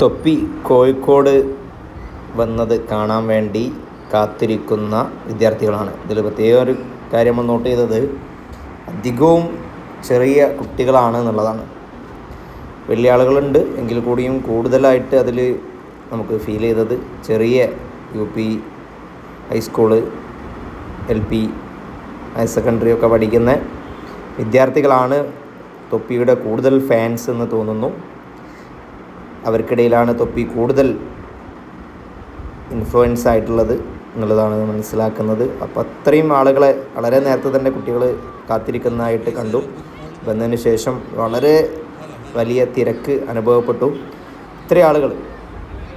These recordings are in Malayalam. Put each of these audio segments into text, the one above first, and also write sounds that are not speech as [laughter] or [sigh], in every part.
തൊപ്പി കോഴിക്കോട് വന്നത് കാണാൻ വേണ്ടി കാത്തിരിക്കുന്ന വിദ്യാർത്ഥികളാണ്. ഇതിൽ പ്രത്യേക ഒരു കാര്യം നമ്മൾ നോട്ട് ചെയ്തത് അധികവും ചെറിയ കുട്ടികളാണ് എന്നുള്ളതാണ്. വലിയ ആളുകളുണ്ട് എങ്കിൽ കൂടിയും കൂടുതലായിട്ട് അതിൽ നമുക്ക് ഫീൽ ചെയ്തത് ചെറിയ U P high school L P higher secondary ഒക്കെ പഠിക്കുന്ന വിദ്യാർത്ഥികളാണ് തൊപ്പിയുടെ കൂടുതൽ ഫാൻസ് എന്ന് തോന്നുന്നു. അവർക്കിടയിലാണ് തൊപ്പി കൂടുതൽ ഇൻഫ്ലുവൻസ് ആയിട്ടുള്ളത് എന്നുള്ളതാണ് മനസ്സിലാക്കുന്നത്. അപ്പോൾ അത്രയും ആളുകളെ വളരെ നേരത്തെ തന്നെ കുട്ടികൾ കാത്തിരിക്കുന്നതായിട്ട് കണ്ടു. വന്നതിന് ശേഷം വളരെ വലിയ തിരക്ക് അനുഭവപ്പെട്ടു. ഇത്രയും ആളുകൾ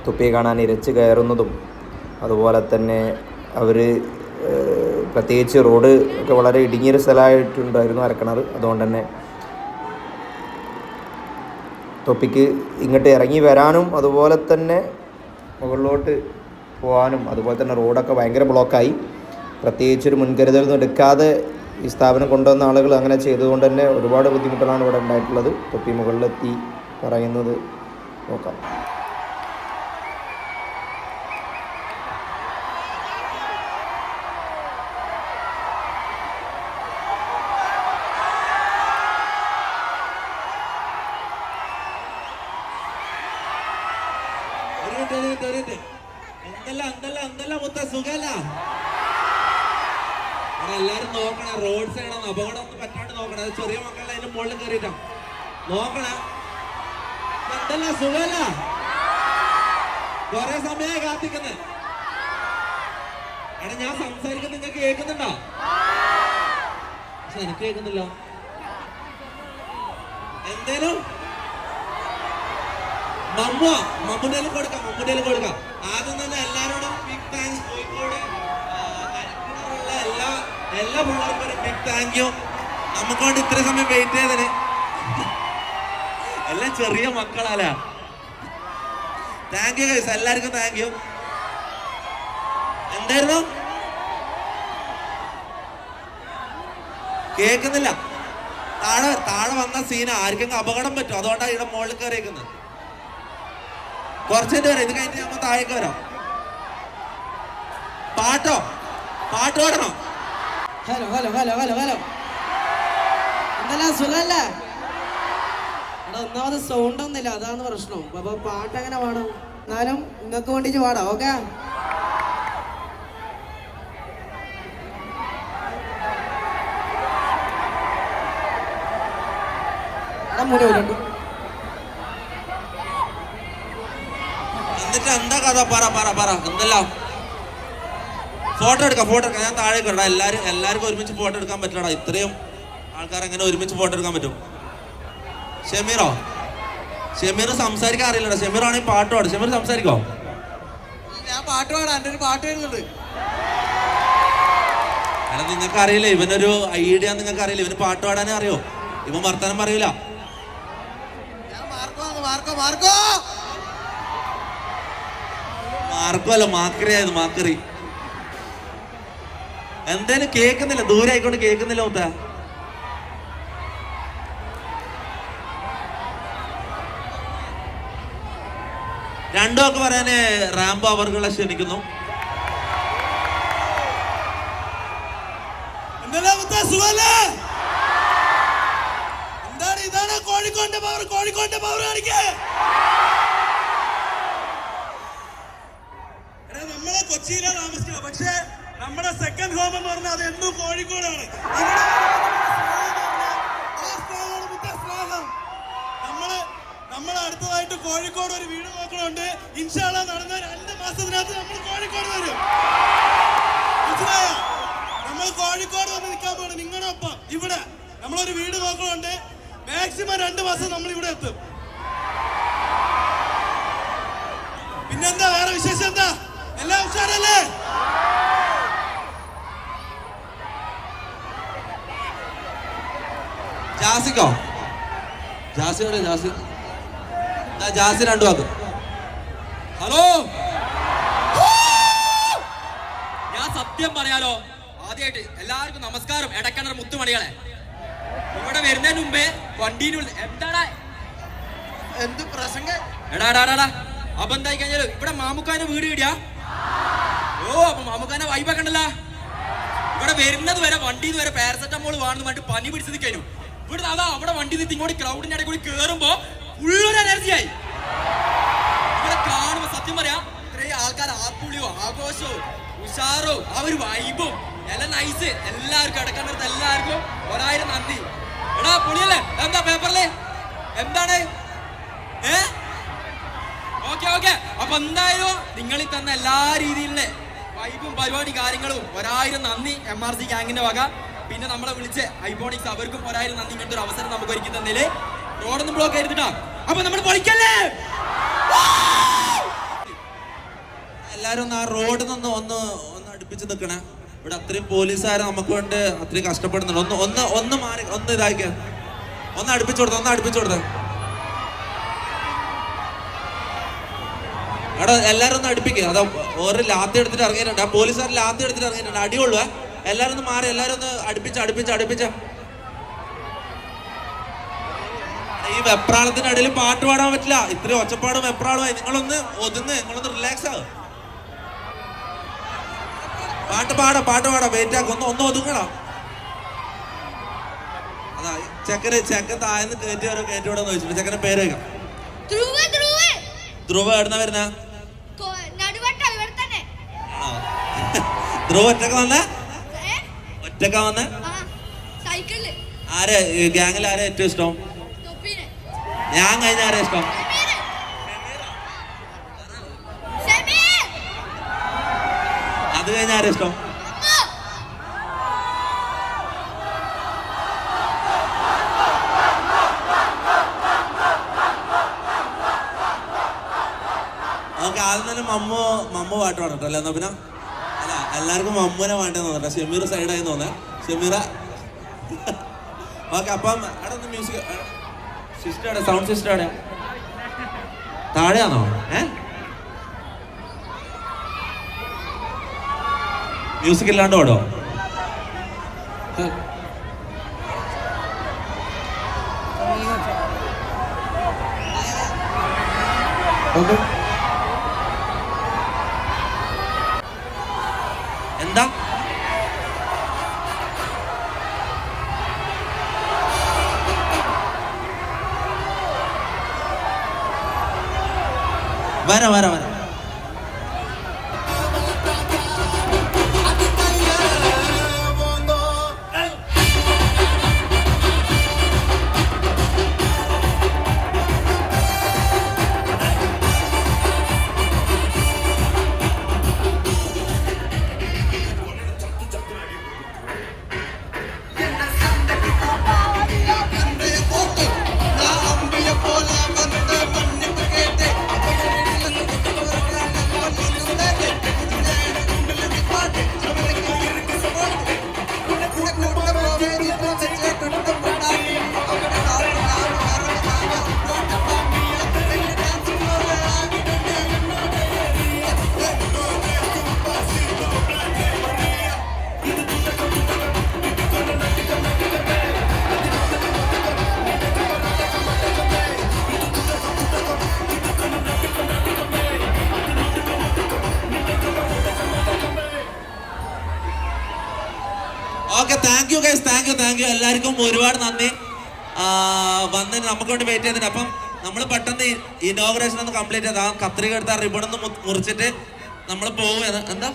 തൊപ്പിയെ കാണാൻ ഇരച്ച് കയറുന്നതും അതുപോലെ തന്നെ അവർ പ്രത്യേകിച്ച് റോഡ് ഒക്കെ വളരെ ഇടുങ്ങിയൊരു സ്ഥലമായിട്ടുണ്ടായിരുന്നു അരക്കണത് അതുകൊണ്ട് തന്നെ തൊപ്പിക്ക് ഇങ്ങോട്ട് ഇറങ്ങി വരാനും അതുപോലെ തന്നെ മുകളിലോട്ട് പോകാനും അതുപോലെ തന്നെ റോഡൊക്കെ ഭയങ്കര ബ്ലോക്കായി പ്രത്യേകിച്ച് ഒരു മുൻകരുതലൊന്നും എടുക്കാതെ ഈ സ്ഥാപനം കൊണ്ടുവന്ന ആളുകൾ അങ്ങനെ ചെയ്തുകൊണ്ട് തന്നെ ഒരുപാട് ബുദ്ധിമുട്ടുകളാണ് ഇവിടെ ഉണ്ടായിട്ടുള്ളത്. തൊപ്പി മുകളിലെത്തി പറയുന്നത് നോക്കാം. മിനിറ്റ് ഒരു മിനിറ്റ് എന്തല്ല എന്തല്ല എന്തല്ല മുത്ത സുഖല്ല. എല്ലാരും നോക്കണം റോഡ് സൈഡ് അപകടം ഒന്നും പറ്റാണ്ട് നോക്കണം. ചെറിയ മക്കളുടെ അതിന്റെ മുകളിൽ കയറിയിട്ടാ നോക്കണം. എന്തല്ല സുഖല്ല. കൊറേ സമയമായി കാത്തിക്കുന്നത് എടാ ഞാൻ സംസാരിക്കുന്നത് നിങ്ങൾക്ക് കേൾക്കുന്നുണ്ടോ? പക്ഷെ എനിക്ക് കേൾക്കുന്നില്ല. എന്തേലും? മമ്മ മമ്മൂട്ടിയിൽ കൊടുക്കാം മമ്മൂട്ടിയിൽ കൊടുക്കാം. ആദ്യം തന്നെ എല്ലാവരോടും ബിഗ് താങ്ക്സ് കോഴിക്കോട് എല്ലാ എല്ലാ പിള്ളേർക്കും ഒരു ബിഗ് താങ്ക് യു നമുക്ക് വേണ്ടി ഇത്ര സമയം വെയിറ്റ് ചെയ്തതിന് എല്ലാം ചെറിയ മക്കളല്ല? താങ്ക് യു ഗൈസ് എല്ലാവർക്കും താങ്ക് യു എന്തായിരുന്നു? കേൾക്കുന്നില്ല. താഴെ താഴെ വന്ന സീന ആർക്കെങ്കിലും അപകടം പറ്റും അതുകൊണ്ടാണ് ഇവിടെ മുകളിൽ കയറിയേക്കുന്നത് കുറച്ചു വരാം ഇത് കഴിഞ്ഞിട്ട് നമ്മൾ താഴേക്ക് വരാം. പാട്ടോ? പാട്ട് പാടണോ? Hello hello hello hello hello. എന്തല്ല സുഖല്ലേ എടാ ഒന്നാമത് സൗണ്ട് ഒന്നുമില്ല. അതാണ് പ്രശ്നം. അപ്പൊ പാട്ട് എങ്ങനെ പാടും? എന്നാലും നിങ്ങൾക്ക് വേണ്ടിട്ട് പാടാം ഓക്കെ? എടാ എന്നിട്ട് എന്താ കഥ? പറ പറ പറ. എന്തല്ല? ഫോട്ടോ എടുക്കാം ഫോട്ടോ എടുക്കാം. ഞാൻ താഴേക്ക് വരടാ. എല്ലാരും എല്ലാവർക്കും ഒരുമിച്ച് ഫോട്ടോ എടുക്കാൻ പറ്റണടാ ഇത്രയും ആൾക്കാർ എങ്ങനെ ഒരുമിച്ച് ഫോട്ടോ എടുക്കാൻ പറ്റും? ഷെമീറോ? ഷെമീർ സംസാരിക്കാൻ അറിയില്ലടാ. ഷെമീർ ആണെങ്കിൽ പാട്ട് പാടും. ഷെമീർ സംസാരിക്കോ? ഞാൻ പാട്ട് പാടാം. എന്റെ ഒരു പാട്ട് വരുന്നുണ്ട്. കാരണം നിങ്ങൾക്ക് അറിയില്ല ഇവനൊരു ഐഡിയ നിങ്ങൾക്ക് അറിയില്ല ഇവന് പാട്ട് പാടാനേ അറിയോ? ഇവൻ വർത്തമാനം പറയൂല. മാർക്കോ മാർക്കോ മാർക്കോ. മാർക്കോ അല്ല മാക്കറി. എന്തായാലും കേൾക്കുന്നില്ല? ദൂരെ ആയിക്കൊണ്ട് കേൾക്കുന്നില്ല മുത്ത. രണ്ടു ഒക്കെ പറയാന് റാംബോ അവർകളെ ക്ഷണിക്കുന്നു. ഇതാണ് കോഴിക്കോട്ടെ പവർ കോഴിക്കോട്ടെ പവർ കാണിക്കേ. കൊച്ചിയിലാ താമസിക്കുന്നത്. പക്ഷേ നമ്മുടെ സെക്കൻഡ് ഹോം എന്ന് പറഞ്ഞാൽ അത് എന്നും കോഴിക്കോടാണ്. നമ്മൾ നമ്മൾ അടുത്തതായിട്ട് കോഴിക്കോട് ഒരു വീട് നോക്കണുണ്ട്. ഇൻഷാള്ള നടന്ന രണ്ട് മാസത്തിനകത്ത് നമ്മൾ കോഴിക്കോട് വരും. നമ്മൾ കോഴിക്കോട് വന്ന് നിൽക്കാൻ പോകണം നിങ്ങളുടെ ഒപ്പം ഇവിടെ. നമ്മളൊരു വീട് നോക്കണുണ്ട്. മാക്സിമം രണ്ട് മാസം നമ്മൾ ഇവിടെ എത്തും. പിന്നെന്താ? വേറെ വിശേഷം എന്താ? എല്ലാം ഉഷാറല്ലേ? ജാസിക്കോ? ജാസി എവിടെ ജാസി ജാസി രണ്ടു വാക്ക്. ഹലോ? ഞാൻ സത്യം പറയാലോ ആദ്യമായിട്ട് എല്ലാവർക്കും നമസ്കാരം. എടക്കണർ മുത്തുമണികളെ. ഇവിടെ വരുന്നതിന് മുമ്പേ വണ്ടിയിൽ എന്താടാ? എന്ത് പ്രസംഗം? എടാടാടാ എടാ എടാ, എടാ. അപ്പൊ എന്തായി കഴിഞ്ഞാലും ഇവിടെ മാമുക്കാന്റെ വീട് കിടിയാ ഓ അപ്പൊ മാമുക്കാന്റെ വൈബൊക്കെ ഉണ്ടല്ലോ. ഇവിടെ വരുന്നത് വരെ വണ്ടിയിൽ വരെ പാരസെറ്റമോൾ വേണമെന്ന് പറഞ്ഞിട്ട് പനി പിടിച്ച് നിൽക്കാനും ഇവിടെ അതാ അവിടെ വണ്ടി നിന്ന് ഇങ്ങോട്ട് ക്രൗഡിന്റെ ഇടയിൽ കൂടി കേറുമ്പോ ഫുള്ളൊരു എനർജിയായി ഇവിടെ കാണുമ്പോ സത്യം പറയാ ഇത്രയും ആൾക്കാർ ആപ്പുളിയോ ആഘോഷവും ഉഷാറോ ആ ഒരു വൈബും എല്ലാം നൈസ് എല്ലാവർക്കും അടക്കാനടുത്ത് എല്ലാവർക്കും ഒരായിരം നന്ദി. എടാ പുളിയല്ലേ? എന്താ പേപ്പറിൽ എന്താണ്? ഏ? Okay okay. അപ്പൊ എന്തായാലും നിങ്ങളിൽ തന്ന എല്ലാ രീതിയിലുള്ള വൈബും പരിപാടി കാര്യങ്ങളും ഒരായിരം നന്ദി എം ആർ സി ഗ്യാങ്ങിന്റെ വക. പിന്നെ നമ്മളെ വിളിച്ച് ഐബോണിക്സ് അവർക്കും ഒരായിരം നന്ദി ഇങ്ങനത്തെ ഒരു അവസരം നമുക്ക് ഒരുക്കി തന്നില്ലേ റോഡൊന്നും ബ്ലോക്ക് ആയിരുന്നിട്ടാ അപ്പൊ നമ്മൾ പൊളിക്കല്ലേ? എല്ലാരും ഒന്ന് ആ റോഡിൽ നിന്ന് ഒന്ന് ഒന്ന് അടുപ്പിച്ച് നിൽക്കണേ. ഇവിടെ അത്രയും പോലീസുകാർ നമുക്ക് വേണ്ടി അത്രയും കഷ്ടപ്പെടുന്നുണ്ട്. ഒന്ന് ഒന്ന് ഒന്ന് മാറി ഒന്ന് ഇതാക്കിയ ഒന്ന് അടുപ്പിച്ചു കൊടുത്ത ഒന്ന് അടുപ്പിച്ചു കൊടുത്ത. എടാ എല്ലാരും ഒന്ന് അടുപ്പിക്കുക അതാ ഓരോ ലാത്തി എടുത്തിട്ട് ഇറങ്ങിയിട്ടുണ്ട്. ആ പോലീസുകാർ ലാത്തി എടുത്തിട്ട് ഇറങ്ങിയിട്ടുണ്ട്. അടിയുള്ളൂ എല്ലാരും ഒന്ന് മാറി എല്ലാരും ഒന്ന് അടുപ്പിച്ച് അടുപ്പിച്ച് അടുപ്പിച്ച. ഈ വെപ്രാളത്തിന്റെ അടിയിൽ പാട്ട് പാടാൻ പറ്റില്ല. ഇത്രയും ഒച്ചപ്പാടും വെപ്രാളുമായി നിങ്ങളൊന്ന് ഒതുങ്ങ് നിങ്ങളൊന്ന് റിലാക്സ് ആവും. പാട്ട് പാടാ പാട്ട് പാടാ. വെയിറ്റ് ആക്കും. ഒന്ന് ഒന്ന് ഒതുങ്ങണം അതാ ചെക്കന് ചെക്കൻ താഴ്ന്ന് കയറ്റി വരോ കയറ്റി വിടാന്ന് ചോദിച്ചിട്ടുണ്ട്. ചെക്കന്റെ പേര് കേൾക്കാം. ധ്രുവ എവിടുന്ന വരുന്ന? [laughs] ധ്രുവ ഒറ്റക്ക വന്ന? ഒറ്റക്ക വന്ന? ആരെ ഗ്യാങ്ങിൽ ആരെ ഏറ്റവും ഇഷ്ടം? ഞാൻ കഴിഞ്ഞ ആരെ ഇഷ്ടം. അത് കഴിഞ്ഞ ആരെ ഇഷ്ടം അമ്മോ. ഓക്കെ ആദ്യം തന്നെ മമ്മു മമ്മ പാട്ട് പാടട്ടോ അല്ലേ? എന്നാ പിന്നെ? അല്ല എല്ലാവർക്കും മമ്മനെ വേണ്ടെന്ന് തോന്നട്ടെ. ഷമീർ സൈഡായി തോന്നേ. ഷമീറ. ഓക്കെ അപ്പം അവിടെ ഒന്ന് മ്യൂസിക് സിസ്റ്റർ അവിടെ സൗണ്ട് സിസ്റ്റർ അവിടെ. താഴെയാണോ? ഏ? മ്യൂസിക് ഇല്ലാണ്ട് പാടോ [laughs] ഓക്കെ. വരാം വരാം വരാം എല്ലാവർക്കും ഒരുപാട് നന്ദി. വന്ന് നമുക്ക് വേണ്ടി വെയിറ്റ് ചെയ്തിട്ട് അപ്പം നമ്മൾ പെട്ടെന്ന് ഇനോഗ്രേഷൻ ഒന്ന് കംപ്ലീറ്റ് ചെയ്ത് ആ കത്രിക എടുത്ത റിബൺ ഒന്ന് മുറിച്ചിട്ട് നമ്മൾ പോവുക എന്താ?